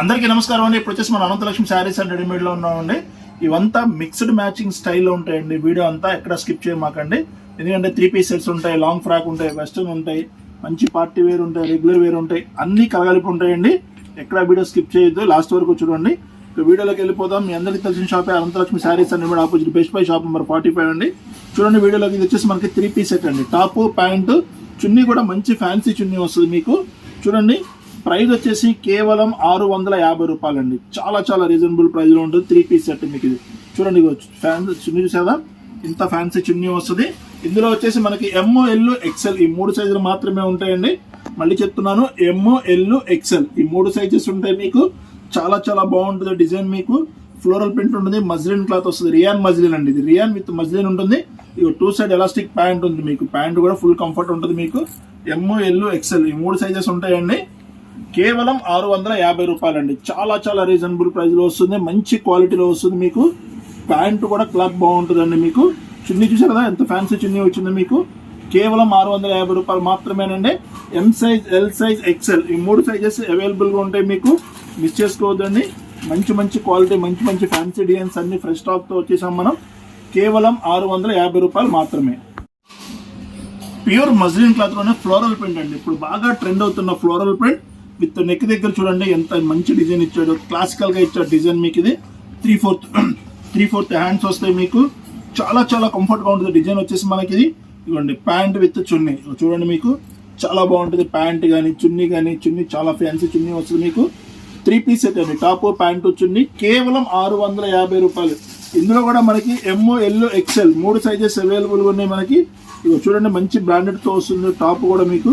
అందరికీ నమస్కారం అండి. ఇప్పుడు వచ్చేసి మన అనంతలక్ష్మి శారీస్ అండ్ రెడీమేడ్లో ఉన్నామండి. ఇవంతా మిక్స్డ్ మ్యాచింగ్ స్టైల్లో ఉంటాయండి. వీడియో అంతా ఎక్కడ స్కిప్ చేయమాకండి. ఎందుకంటే త్రీ పీస్ సెట్స్ ఉంటాయి లాంగ్ ఫ్రాక్ ఉంటాయి వెస్టర్న్ ఉంటాయి మంచి పార్టీ వేర్ ఉంటాయి రెగ్యులర్ వేర్ ఉంటాయి అన్ని కలగలిపి ఉంటాయండి. ఎక్కడ వీడియో స్కిప్ చేయొద్దు. లాస్ట్ వరకు చూడండి. ఇక వీడియోలోకి వెళ్ళిపోదాం. మీ అందరికీ తెలిసిన షాపే Ananthalakshmi sarees and readymade opposite best buy shop number forty five అండి. చూడండి వీడియోలోకి ఇది వచ్చేసి మనకి త్రీ పీస్ సెట్ అండి. టాప్ ప్యాంటు చున్నీ కూడా మంచి ఫ్యాన్సీ చున్నీ వస్తుంది మీకు. చూడండి. ప్రైస్ వచ్చేసి కేవలం ఆరు వందల యాభై రూపాయలండి. చాలా చాలా రీజనబుల్ ప్రైస్లో ఉంటుంది. త్రీ పీస్ సెట్ మీకు ఇది. చూడండి ఇగో ఫ్యాన్ చున్నీ చూసారా? ఇంత ఫ్యాన్సీ చున్నీ వస్తుంది. ఇందులో వచ్చేసి మనకి ఎమ్ ఎల్ ఎక్సెల్ ఈ మూడు సైజులు మాత్రమే ఉంటాయండి. మళ్ళీ చెప్తున్నాను ఎమ్ ఎల్ ఎక్సెల్ ఈ మూడు సైజెస్ ఉంటాయి మీకు. చాలా చాలా బాగుంటుంది డిజైన్ మీకు. ఫ్లోరల్ ప్రింట్ ఉంటుంది మజ్లిన్ క్లాత్ వస్తుంది. రియాన్ మజ్లిన్ అండి ఇది. రియాన్ విత్ మజ్లిన్ ఉంటుంది. ఇక టూ సైడ్ ఎలాస్టిక్ ప్యాంట్ ఉంది మీకు. ప్యాంట్ కూడా ఫుల్ కంఫర్ట్ ఉంటుంది మీకు. ఎమ్ ఎల్ ఎక్సెల్ ఈ మూడు సైజెస్ ఉంటాయండి. కేవలం ఆరు వందల యాభై రూపాయలండి. చాలా చాలా రీజనబుల్ ప్రైస్లో వస్తుంది. మంచి క్వాలిటీలో వస్తుంది మీకు. ప్యాంటు కూడా క్లాత్ బాగుంటుందండి మీకు. చున్నీ చూసారు కదా ఎంత ఫ్యాన్సీ చున్నీ వచ్చిందో మీకు. కేవలం ఆరు వందల యాభై రూపాయలు మాత్రమేనండి. M size L size XL ఈ మూడు సైజెస్ అవైలబుల్గా ఉంటాయి మీకు. మిస్ చేసుకోవద్దండి. మంచి మంచి క్వాలిటీ మంచి మంచి ఫ్యాన్సీ డిజైన్స్ అన్ని ఫ్రెష్ స్టాక్తో వచ్చేసాం మనం. కేవలం ఆరు వందల యాభై రూపాయలు మాత్రమే. ప్యూర్ మజ్లిన్ క్లాత్లోనే ఫ్లోరల్ ప్రింట్ అండి. ఇప్పుడు బాగా ట్రెండ్ అవుతున్న ఫ్లోరల్ ప్రింట్ విత్ నెక్ దగ్గర చూడండి ఎంత మంచి డిజైన్ ఇచ్చాడు. క్లాసికల్గా ఇచ్చాడు డిజైన్ మీకు ఇది. Three fourth three fourth hands వస్తాయి మీకు. చాలా చాలా కంఫర్ట్గా ఉంటుంది డిజైన్ వచ్చేసి మనకి ఇది. ఇవ్వండి ప్యాంట్ విత్ చున్నీ. చూడండి మీకు. చాలా బాగుంటుంది ప్యాంట్ కానీ చున్నీ కానీ చున్నీ చాలా ఫ్యాన్సీ చున్నీ వస్తుంది మీకు. త్రీ పీస్ సెట్ అండి. టాప్ ప్యాంటు చున్నీ. కేవలం ఆరు వందల యాభై రూపాయలు. ఇందులో కూడా మనకి ఎమ్ ఎల్లో ఎక్సెల్ మూడు సైజెస్ అవైలబుల్గా ఉన్నాయి మనకి. ఇగో చూడండి మంచి బ్రాండెడ్తో వస్తుంది. టాప్ కూడా మీకు.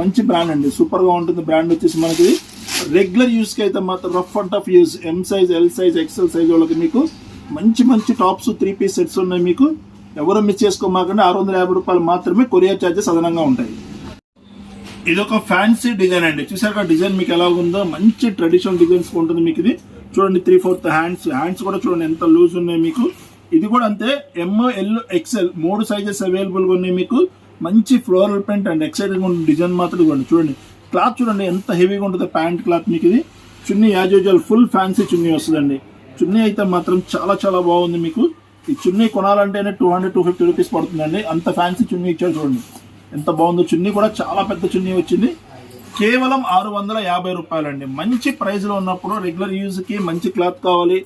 మంచి బ్రాండ్ అండి. సూపర్గా ఉంటుంది బ్రాండ్ వచ్చేసి మనకి రెగ్యులర్ యూస్కి అయితే మాత్రం rough and tough use M size L size XL size వాళ్ళకి మీకు మంచి మంచి టాప్స్ త్రీ పీస్ సెట్స్ ఉన్నాయి మీకు. ఎవరు మిస్ చేసుకోమాకండి. ఆరు వందల యాభై రూపాయలు మాత్రమే కొరియర్ ఛార్జెస్ అదనంగా ఉంటాయి. ఇది ఒక ఫ్యాన్సీ డిజైన్ అండి. చూసాక డిజైన్ మీకు ఎలా ఉందో? మంచి ట్రెడిషనల్ డిజైన్స్ ఉంటుంది మీకు ఇది. చూడండి త్రీ ఫోర్త్ హ్యాండ్స్ హ్యాండ్స్ కూడా చూడండి ఎంత లూజ్ ఉన్నాయి మీకు. ఇది కూడా అంతే. ఎమ్ ఎల్ మూడు సైజెస్ అవైలబుల్గా ఉన్నాయి మీకు. మంచి ఫ్లోరల్ ప్రింట్ అండ్ ఎక్సైటింగ్ ఉన్న డిజైన్ మాత్రం ఇవ్వండి. చూడండి. క్లాత్ చూడండి ఎంత హెవీగా ఉంటుంది ప్యాంట్ క్లాత్ మీకు ఇది. చున్నీ యాజ్ యూజువల్ ఫుల్ ఫ్యాన్సీ చున్నీ వస్తుందండి. చున్నీ అయితే మాత్రం చాలా చాలా బాగుంది మీకు. ఈ చున్నీ కొనాలంటేనే two hundred two fifty rupees పడుతుందండి. అంత ఫ్యాన్సీ చున్నీ ఇచ్చారు చూడండి. ఎంత బాగుందో. చున్నీ కూడా చాలా పెద్ద చున్నీ వచ్చింది. కేవలం ఆరు వందల యాభై రూపాయలండి. మంచి ప్రైస్లో ఉన్నప్పుడు రెగ్యులర్ యూజ్కి మంచి క్లాత్ కావాలి.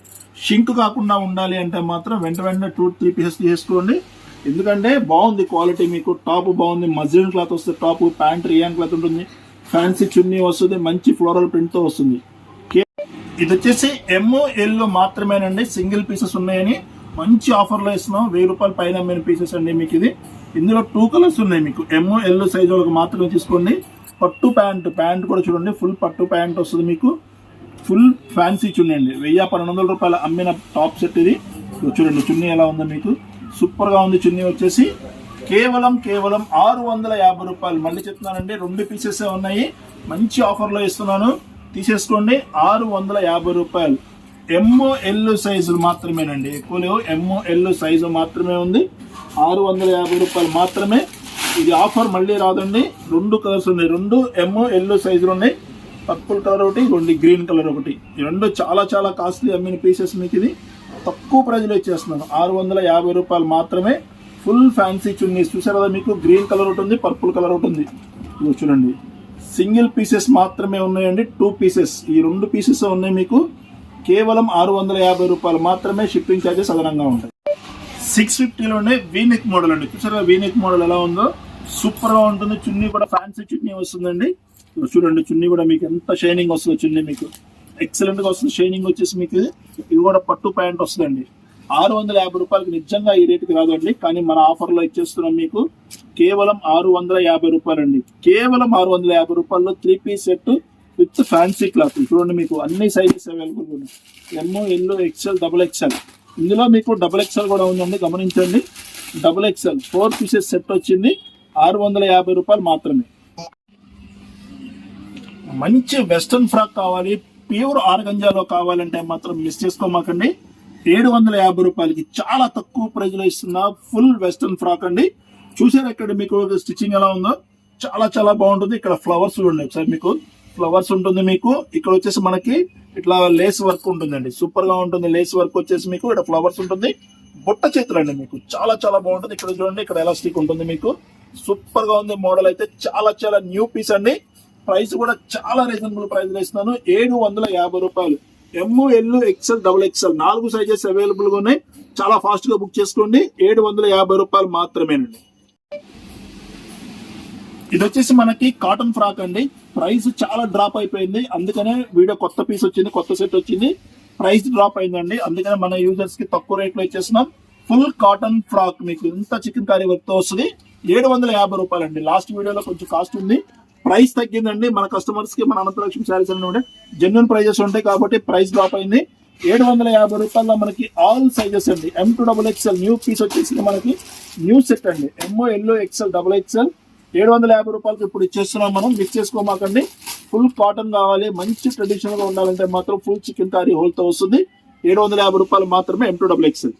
షింక్ కాకుండా ఉండాలి అంటే మాత్రం వెంట వెంటనే టూ త్రీ పీసెస్ తీసుకోండి ఎందుకంటే బాగుంది క్వాలిటీ మీకు టాప్ బాగుంది మజ్లిన్ క్లాత్ వస్తుంది టాప్ ప్యాంట్ రియాన్ క్లాత్ ఉంటుంది ఫ్యాన్సీ చున్నీ వస్తుంది మంచి ఫ్లోరల్ ప్రింట్తో వస్తుంది. ఇది వచ్చేసి ఎమ్ఓ ఎల్లో మాత్రమేనండి సింగిల్ పీసెస్ ఉన్నాయని మంచి ఆఫర్లో ఇస్తున్నాం వెయ్యి రూపాయలు పైన అమ్మిన పీసెస్ అండి మీకు ఇది. ఇందులో టూ కలర్స్ ఉన్నాయి మీకు ఎమ్ ఎల్ సైజ్ వాళ్ళకి మాత్రమే తీసుకోండి. పట్టు ప్యాంట్ ప్యాంట్ కూడా చూడండి ఫుల్ పట్టు ప్యాంట్ వస్తుంది మీకు. ఫుల్ ఫ్యాన్సీ చున్నీ అండి వెయ్యి పన్నెండు వందల రూపాయలు అమ్మిన టాప్ సెట్ ఇది. చూడండి చున్నీ ఎలా ఉందో మీకు. సూపర్గా ఉంది చున్నీ వచ్చేసి. కేవలం కేవలం ఆరు వందల యాభై రూపాయలు. మళ్ళీ చెప్తున్నానండి రెండు పీసెస్ ఉన్నాయి. మంచి ఆఫర్లో ఇస్తున్నాను. తీసేసుకోండి ఆరు వందల యాభై రూపాయలు. ఎమ్ ఎల్ సైజులు మాత్రమేనండి. ఎక్కువ లేవు. ఎమ్ ఎల్ సైజు మాత్రమే ఉంది. ఆరు వందల యాభై రూపాయలు మాత్రమే. ఇది ఆఫర్ మళ్ళీ రాదండి. రెండు కలర్స్ ఉన్నాయి. రెండు ఎమ్ ఎల్ సైజులు ఉన్నాయి. పర్పుల్ కలర్ ఒకటి రెండు గ్రీన్ కలర్ ఒకటి. రెండు చాలా చాలా కాస్ట్లీ అమ్మిన పీసెస్ మీకు ఇది. తక్కువ ప్రైజ్లో ఇచ్చేస్తున్నాను ఆరు వందల యాభై రూపాయలు మాత్రమే ఫుల్ ఫ్యాన్సీ చున్నీస్. చూసారు కదా మీకు? గ్రీన్ కలర్ ఒకటి ఉంది పర్పుల్ కలర్ ఒకటి ఉంది ఇది చూడండి. సింగిల్ పీసెస్ మాత్రమే ఉన్నాయండి టూ పీసెస్. ఈ రెండు పీసెస్ ఉన్నాయి మీకు. కేవలం ఆరు వందల యాభై రూపాయలు మాత్రమే షిప్పింగ్ ఛార్జెస్ అదనంగా ఉంటాయి. సిక్స్ ఫిఫ్టీలోనే వీనెక్ మోడల్ అండి. చూసారా వీనెక్ మోడల్ ఎలా ఉందో? సూపర్గా ఉంటుంది. చున్నీ కూడా ఫ్యాన్సీ చున్నీ వస్తుందండి. చూడండి చున్నీ కూడా మీకు ఎంత షైనింగ్ వస్తుంది చున్నీ మీకు. ఎక్సలెంట్గా వస్తుంది. షైనింగ్ వచ్చేసి మీకు ఇది కూడా పట్టు ప్యాంట్ వస్తుందండి. ఆరు వందల యాభై రూపాయలకి నిజంగా ఈ రేటుకి రాదండి. కానీ మన ఆఫర్లో ఇచ్చేస్తున్నాం మీకు కేవలం ఆరు వందల యాభై రూపాయలండి. కేవలం ఆరు వందల యాభై రూపాయల్లో three piece set with fancy cloth చూడండి మీకు అన్ని సైజెస్ అవైలబుల్ ఉన్నాయి. M L XL double XL ఇందులో మీకు డబుల్ ఎక్స్ఎల్ కూడా ఉందండి. గమనించండి. Double XL four pieces set వచ్చింది. ఆరు వందల యాభై రూపాయలు మాత్రమే. మంచి వెస్ట్రన్ ఫ్రాక్ కావాలి. ప్యూర్ ఆర్గంజాలో కావాలంటే మాత్రం మిస్ చేసుకోమాకండి. ఏడు వందల యాభై రూపాయలకి చాలా తక్కువ ప్రైజ్లో ఇస్తున్న ఫుల్ వెస్ట్రన్ ఫ్రాక్ అండి. చూసారు ఇక్కడ మీకు స్టిచ్చింగ్ ఎలా ఉందో? చాలా చాలా బాగుంటుంది. ఇక్కడ ఫ్లవర్స్ చూడండి ఒకసారి మీకు ఫ్లవర్స్ ఉంటుంది మీకు. ఇక్కడ వచ్చేసి మనకి ఇట్లా లేస్ వర్క్ ఉంటుందండి. సూపర్గా ఉంటుంది. లేస్ వర్క్ వచ్చేసి మీకు ఇక్కడ ఫ్లవర్స్ ఉంటుంది. బుట్ట చేతులు అండి మీకు. చాలా చాలా బాగుంటుంది. ఇక్కడ చూడండి ఇక్కడ ఎలాస్టిక్ ఉంటుంది మీకు. సూపర్గా ఉంది మోడల్ అయితే. చాలా చాలా న్యూ పీస్ అండి. ప్రైస్ కూడా చాలా రీజనబుల్ ప్రైస్ వేస్తున్నాను ఇస్తున్నాను. ఏడు వందల యాభై రూపాయలు. M L XL double XL నాలుగు సైజెస్ అవైలబుల్గా ఉన్నాయి. చాలా ఫాస్ట్గా బుక్ చేసుకోండి. ఏడు వందల యాభై రూపాయలు మాత్రమేనండి. ఇది వచ్చేసి మనకి కాటన్ ఫ్రాక్ అండి. ప్రైస్ చాలా డ్రాప్ అయిపోయింది. అందుకనే వీడియో కొత్త పీస్ వచ్చింది కొత్త సెట్ వచ్చింది. ప్రైస్ డ్రాప్ అయిందండి. అందుకనే మన యూజర్స్కి తక్కువ రేట్లో ఇచ్చేస్తున్నాం. ఫుల్ కాటన్ ఫ్రాక్ మీకు ఇంత చికెన్ కర్రీ వర్క్తో వస్తుంది. ఏడు వందల యాభై రూపాయలు అండి లాస్ట్ వీడియోలో కొంచెం కాస్ట్ ఉంది. ప్రైస్ తగ్గిందండి. మన కస్టమర్స్కి మన అనంతలక్ష్మి శారీస్ అన్ని ఉండే. జెన్యున్ ప్రైజెస్ ఉంటాయి కాబట్టి ప్రైస్ డ్రాప్ అయింది. ఏడు వందల యాభై రూపాయల్లో మనకి ఆల్ సైజెస్ అండి. M to double XL new piece వచ్చేసి మనకి. న్యూ సెట్ అండి. ఎంఓ ఎల్లో ఎక్స్ఎల్ డబుల్ ఎక్స్ఎల్ ఏడు వందల యాభై రూపాయలకి ఇప్పుడు ఇచ్చేస్తున్నాం మనం. మిక్స్ చేసుకోమాకండి. ఫుల్ కాటన్ కావాలి. మంచి ట్రెడిషనల్గా ఉండాలంటే మాత్రం ఫుల్ చికెన్ తారీ హోల్తో వస్తుంది. ఏడు వందల యాభై రూపాయలు మాత్రమే ఎం టూ డబుల్ ఎక్స్ఎల్